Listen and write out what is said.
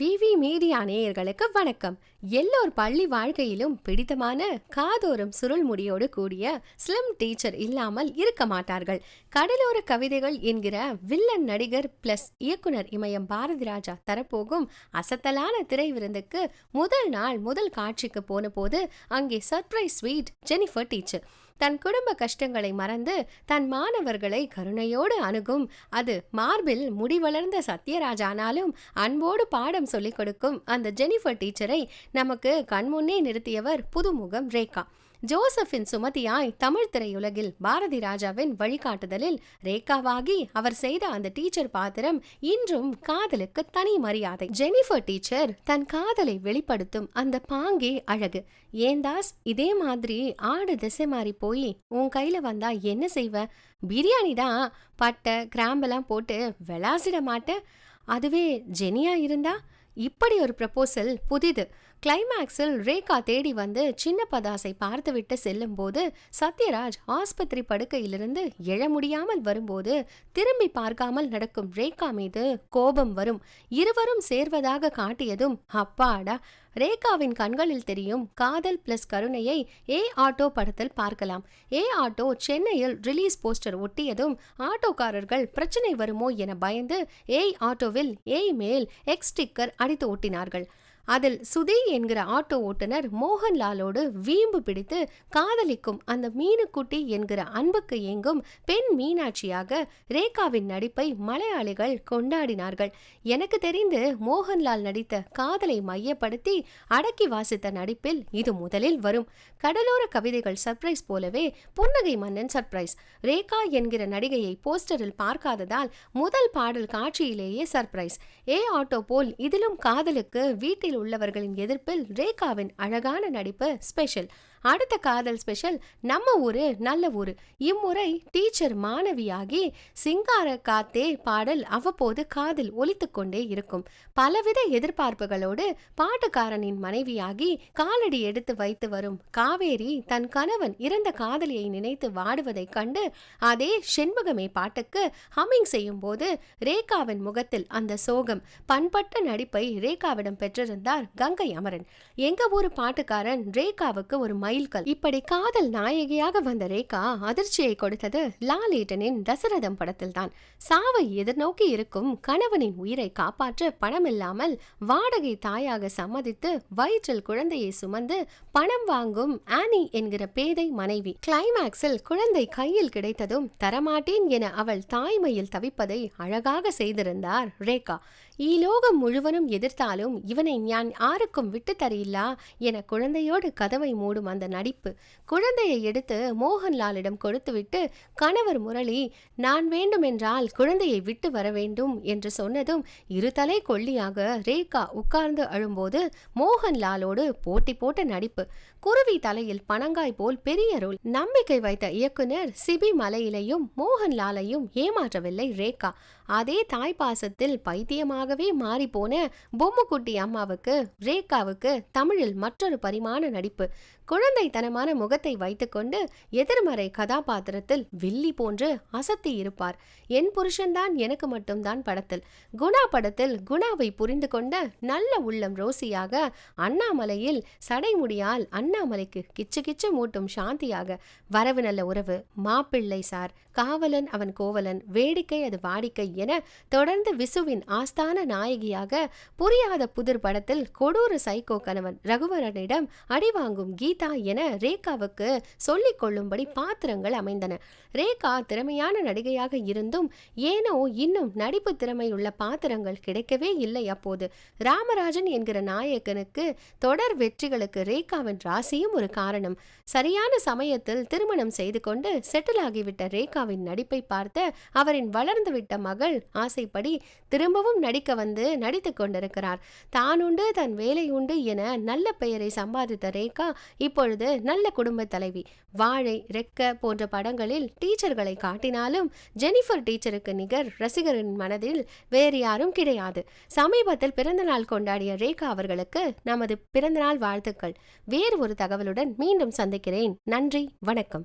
விவி media நேயர்களுக்கு வணக்கம். எல்லோர் பள்ளி வாழ்க்கையிலும் பிடித்தமான காதோறும் சுருள் முடியோடு கூடிய ஸ்லிம் டீச்சர் இல்லாமல் இருக்க மாட்டார்கள். கடலோர கவிதைகள் என்கிற வில்லன் நடிகர் பிளஸ் இயக்குனர் இமயம் பாரதி ராஜா தரப்போகும் அசத்தலான திரை விருந்துக்கு முதல் நாள் முதல் காட்சிக்கு போன போது அங்கே சர்ப்ரைஸ் ஸ்வீட் ஜெனிஃபர் டீச்சர் தன் குடும்ப கஷ்டங்களை மறந்து தன் மாணவர்களை கருணையோடு அணுகும். அது மார்பில் முடிவளர்ந்த சத்யராஜானாலும் அன்போடு பாடம் சொல்லிக் கொடுக்கும் அந்த ஜெனிஃபர் டீச்சரை நமக்கு கண்முன்னே நிறுத்தியவர் புதுமுகம் ரேகா. ஜோசஃபின் சுமதியாய் தமிழ் திரையுலகில் பாரதி ராஜாவின் வழிகாட்டுதலில் ரேகாவாகி அவர் செய்த அந்த டீச்சர் பாத்திரம் இன்றும் காதலுக்கு தனி மரியாதை. ஜெனிஃபர் டீச்சர் தன் காதலை வெளிப்படுத்தும் அந்த பாங்கே அழகு. ஏந்தாஸ் இதே மாதிரி ஆடு திசை மாறி போய் உன் கையில வந்தா என்ன செய்வ? பிரியாணி தான் பட்டை கிராம்பெல்லாம் போட்டு விளாசிட மாட்டேன் அதுவே ஜெனியா இருந்தா? இப்படி ஒரு ப்ரப்போசல் புதிது. கிளைமேக்ஸில் ரேகா தேடி வந்து சின்ன பதாசை பார்த்துவிட்டு செல்லும்போது சத்யராஜ் ஆஸ்பத்திரி படுக்கையிலிருந்து எழ முடியாமல் வரும்போது திரும்பி பார்க்காமல் நடக்கும் ரேகா மீது கோபம் வரும். இருவரும் சேர்வதாக காட்டியதும் அப்பாடா ரேகாவின் கண்களில் தெரியும் காதல் பிளஸ் கருணையை ஏ ஆட்டோ படத்தில் பார்க்கலாம். ஏ ஆட்டோ சென்னையில் ரிலீஸ் போஸ்டர் ஒட்டியதும் ஆட்டோக்காரர்கள் பிரச்சனை வருமோ என பயந்து ஏய் ஆட்டோவில் ஏய் மேல் எக்ஸ் ஸ்டிக்கர் அடித்து ஒட்டினார்கள். அதில் சுதி என்கிற ஆட்டோ ஓட்டுநர் மோகன்லாலோடு வீம்பு பிடித்து காதலிக்கும் அந்த மீனுக்குட்டி என்கிற அன்புக்கு இயங்கும் பெண் மீனாட்சியாக ரேகாவின் நடிப்பை மலையாளிகள் கொண்டாடினார்கள். எனக்கு தெரிந்து மோகன்லால் நடித்த காதலை மையப்படுத்தி அடக்கி வாசித்த நடிப்பில் இது முதலில் வரும். கடலோர கவிதைகள் சர்ப்ரைஸ் போலவே புன்னகை மன்னன் சர்ப்ரைஸ் ரேகா என்கிற நடிகையை போஸ்டரில் பார்க்காததால் முதல் பாடல் காட்சியிலேயே சர்ப்ரைஸ் ஏ ஆட்டோ போல் இதிலும் காதலுக்கு வீட்டில் உள்ளவர்களின் எதிர்ப்பில் ரேகாவின் அழகான நடிப்பு ஸ்பெஷல். அடுத்த காதல் ஸ்பெஷல் நம்ம ஊரு நல்ல ஊரு. இம்முறை டீச்சர் மாணவியாகி சிங்கார காத்தே பாடல் அவ்வப்போது காதில் ஒலித்துக்கொண்டே இருக்கும். பலவித எதிர்பார்ப்புகளோடு பாட்டுக்காரனின் மனைவியாகி காலடி எடுத்து வைத்து வரும் காவேரி தன் கணவன் இறந்த காதலியை நினைத்து வாடுவதைக் கண்டு அதே செண்பகமே பாட்டுக்கு ஹம்மிங் செய்யும் போது ரேகாவின் முகத்தில் அந்த சோகம். பண்பட்ட நடிப்பை ரேகாவிடம் பெற்றிருந்தார் கங்கை அமரன். எங்க ஊரு பாட்டுக்காரன் ரேகாவுக்கு ஒரு மைல்கல் இப்படி காதல் நாயகியாக வந்த ரேகா அதிர்ச்சியை கொடுத்தது லாலேட்டனின் தசரதம் படத்தில்தான். சாவை எதிர்நோக்கி இருக்கும் கணவனின் உயிரை காப்பாற்ற பணமில்லாமல் வாடகை தாயாக சம்மதித்து வயிற்றில் குழந்தையை சுமந்து பணம் வாங்கும் ஆனி என்கிற பேதை மனைவி. கிளைமேக்ஸில் குழந்தை கையில் கிடைத்ததும் தரமாட்டேன் என அவள் தாய்மையில் தவிப்பதை அழகாக செய்திருந்தார் ரேகா. ஈலோகம் முழுவதும் எதிர்த்தாலும் இவனை நான் யாருக்கும் விட்டு தரையில்லா என குழந்தையோடு கதவை மூடும் அந்த நடிப்பு. குழந்தையை எடுத்து மோகன்லாலிடம் கொடுத்துவிட்டு கணவர் முரளி நான் வேண்டுமென்றால் குழந்தையை விட்டு வர வேண்டும் என்று சொன்னதும் இருதலை கொல்லியாக ரேகா உட்கார்ந்து அழும்போது மோகன்லாலோடு போட்டி போட்ட நடிப்பு. குருவி தலையில் பனங்காய் போல் பெரிய ரோல். நம்பிக்கை வைத்த இயக்குனர் சிபி மலையிலையும் மோகன்லாலையும் ஏமாற்றவில்லை ரேகா. அதே தாய்ப்பாசத்தில் பைத்தியமாகவே மாறிப்போன பொம்முக்குட்டி அம்மாவுக்கு ரேகாவுக்கு தமிழில் மற்றொரு பரிமாண நடிப்பு. குழந்தைத்தனமான முகத்தை வைத்துக்கொண்டு எதிர்மறை கதாபாத்திரத்தில் வில்லி போன்று அசத்தி இருப்பார். என் புருஷன்தான் எனக்கு மட்டும்தான் படத்தில். குணா படத்தில் குணாவை புரிந்து கொண்ட நல்ல உள்ளம் ரோசியாக அண்ணாமலையில் சடைமுடியால் அண்ணாமலைக்கு கிச்சு கிச்சு மூட்டும் சாந்தியாக வரவு நல்ல உறவு மாப்பிள்ளை சார். காவலன் அவன் கோவலன் வேடிக்கை அது வாடிக்கை என தொடர்ந்து விசுவின் ஆஸ்தான நாயகியாக புரியாத புதிர் படத்தில் கொடூர சைக்கோ கணவன் ரகுவரனிடம் அடிவாங்கும் கீதா என ரேகாவுக்கு சொல்லிக் கொள்ளும்படி பாத்திரங்கள் அமைந்தன. ரேகா திறமையான நடிகையாக இருந்தும் ஏனோ இன்னும் நடிப்பு திறமையுள்ள பாத்திரங்கள் கிடைக்கவே இல்லை அப்போது. ராமராஜன் என்கிற நாயகனுக்கு தொடர் வெற்றிகளுக்கு ரேகாவின் ராசியும் ஒரு காரணம். சரியான சமயத்தில் திருமணம் செய்து கொண்டு செட்டில் ஆகிவிட்ட அம்மாவின் நடிப்பை பார்த்த அவரின் வளர்ந்துவிட்ட மகள் ஆசைப்படி திரும்பவும் நடிக்க வந்து நடித்து கொண்டிருக்கிறார். தான் உண்டு தன் வேலை உண்டு என நல்ல பெயரை சம்பாதித்த ரேகா இப்பொழுது நல்ல குடும்ப தலைவி. வாழை ரெக்க போன்ற படங்களில் டீச்சர்களை காட்டினாலும் ஜெனிஃபர் டீச்சருக்கு நிகர் ரசிகரின் மனதில் வேறு யாரும் கிடையாது. சமீபத்தில் பிறந்தநாள் கொண்டாடிய ரேகா அவர்களுக்கு நமது பிறந்தநாள் வாழ்த்துக்கள். வேறு ஒரு தகவலுடன் மீண்டும் சந்திக்கிறேன். நன்றி வணக்கம்.